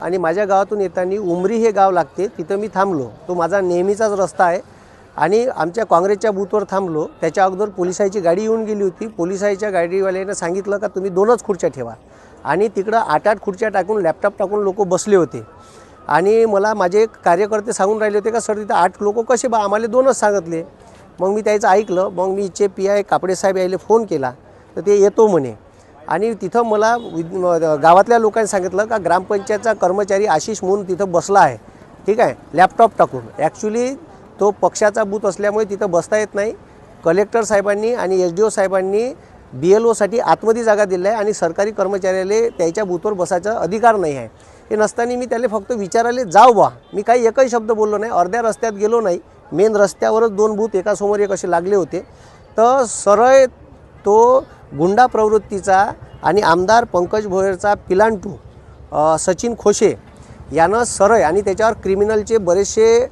आणि माझ्या गावातून येताना उमरी हे गाव लागते तिथं मी थांबलो. तो माझा नेहमीचाच रस्ता आहे. आणि आमच्या काँग्रेसच्या बूथवर थांबलो. त्याच्या अगोदर पोलिसाची गाडी येऊन गेली होती. पोलिसाच्या गाडीवाल्यानं सांगितलं का तुम्ही दोनच खुर्च्या ठेवा. आणि तिकडं आठ आठ खुर्च्या टाकून लॅपटॉप टाकून लोक बसले होते. आणि मला माझे कार्यकर्ते सांगून राहिले होते का सर तिथं आठ लोक कसे बा आम्हाला दोनच सांगितले. मग मी त्याचं ऐकलं. मग मी इचे पी आय कापडे साहेब यायला फोन केला. तर ते येतो म्हणे. आणि तिथं मला गावातल्या लोकांनी सांगितलं का ग्रामपंचायतचा कर्मचारी आशिष म्हणून तिथं बसला आहे. ठीक आहे? लॅपटॉप टाकून. ॲक्च्युली तो पक्षाचा बूथ असल्यामुळे तिथं बसता येत नाही. कलेक्टर साहेबांनी आणि एस डी ओ साहेबांनी बी एल ओसाठी आतमध्ये जागा दिली आहे आणि सरकारी कर्मचाऱ्याला त्याच्या बूथवर बसायचा अधिकार नाही आहे. हे नसताना मी त्याला फक्त विचारायला जाऊ बा मी काही एकही शब्द बोललो नाही. अर्ध्या रस्त्यात गेलो नाही. मेन रस्त्यावरच दोन बूथ एकासमोर एक असे लागले होते. तर सरळ तो गुंडा प्रवृत्तीचा आणि आमदार पंकज भोयरचा पिलांटू सचिन खोशे यानं सरळ आणि त्याच्यावर क्रिमिनलचे बरेचसे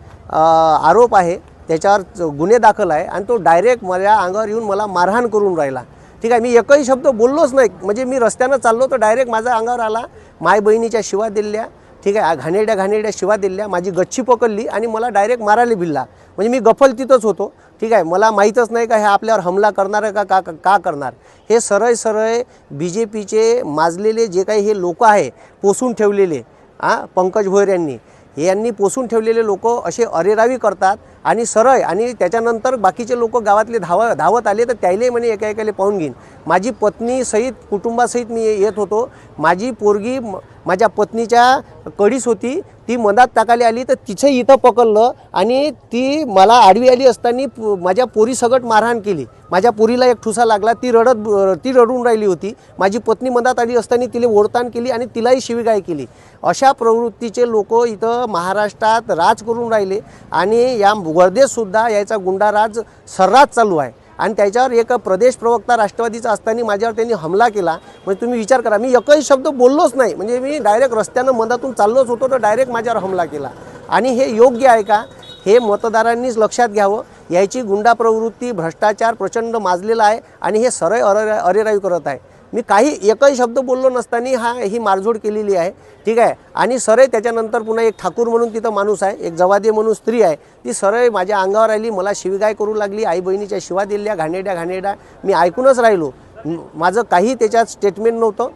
आरोप आहे. त्याच्यावर च- गुन्हे दाखल आहे आणि तो डायरेक्ट माझ्या अंगावर येऊन मला मारहाण करून राहिला. ठीक आहे मी एकही शब्द बोललोच नाही. म्हणजे मी रस्त्यानं चाललो तर डायरेक्ट माझ्या अंगावर आला. माय बहिणीच्या शिवा दिल्या. ठीक आहे घाणेरड्या घाणेरड्या शिवा दिल्या माझी गच्ची पकडली आणि मला डायरेक्ट मारायला भिल्ला म्हणजे मी गफल तिथंच होतो. ठीक आहे मला माहीतच नाही का हे आपल्यावर हमला करणार आहे का का का- करणार? हे सरळ सरळ बी जे पीचे माजलेले जे काही हे लोक आहे पोसून ठेवलेले हां पंकज भोयर यांनी. हे यांनी पोसून ठेवलेले लोक असे अरेरावी करतात आणि सरळ आणि त्याच्यानंतर बाकीचे लोक गावातले धाव धावत आले तर त्याले म्हणे एका एकाले पाहून घेईन. माझी पत्नीसहित कुटुंबासहित मी येत होतो. माझी पोरगी माझ्या पत्नीच्या कडीच होती. ती मधात टाकायला आली तर तिचं इथं पकडलं आणि ती मला आडवी आली असताना माझ्या पोरी सगट मारहाण केली. माझ्या पोरीला एक ठुसा लागला ती रडत ती रडून राहिली होती. माझी पत्नी मधात आली असताना तिला ओढताण केली आणि तिलाही शिवीगाय केली. अशा प्रवृत्तीचे लोक इथं महाराष्ट्रात राज करून राहिले आणि या वर्धेतसुद्धा याचा गुंडाराज सर्रास चालू आहे. आणि त्याच्यावर एक प्रदेश प्रवक्ता राष्ट्रवादीचा असताना माझ्यावर त्यांनी हमला केला. म्हणजे तुम्ही विचार करा मी एकही शब्द बोललोच नाही. म्हणजे मी डायरेक्ट रस्त्यानं मधातून चाललोच होतो तर डायरेक्ट माझ्यावर हमला केला. आणि हे योग्य आहे का? हे मतदारांनीच लक्षात घ्यावं. याची गुंडा प्रवृत्ती भ्रष्टाचार प्रचंड माजलेला आहे आणि हे सरळ अरे अरेरावी करत आहे. मी काही एकही शब्द बोललो नसताना हा ही मारझोड केलेली आहे. ठीक आहे? आणि सरळ त्याच्यानंतर पुन्हा एक ठाकूर म्हणून तिथं माणूस आहे एक जवादे म्हणून स्त्री आहे. ती सरळ माझ्या अंगावर आली मला शिवगाय करू लागली आई बहिणीच्या शिवा दिल्या घाणेड्या घाणेड्या मी ऐकूनच राहिलो. माझं काही त्याच्यात स्टेटमेंट नव्हतं.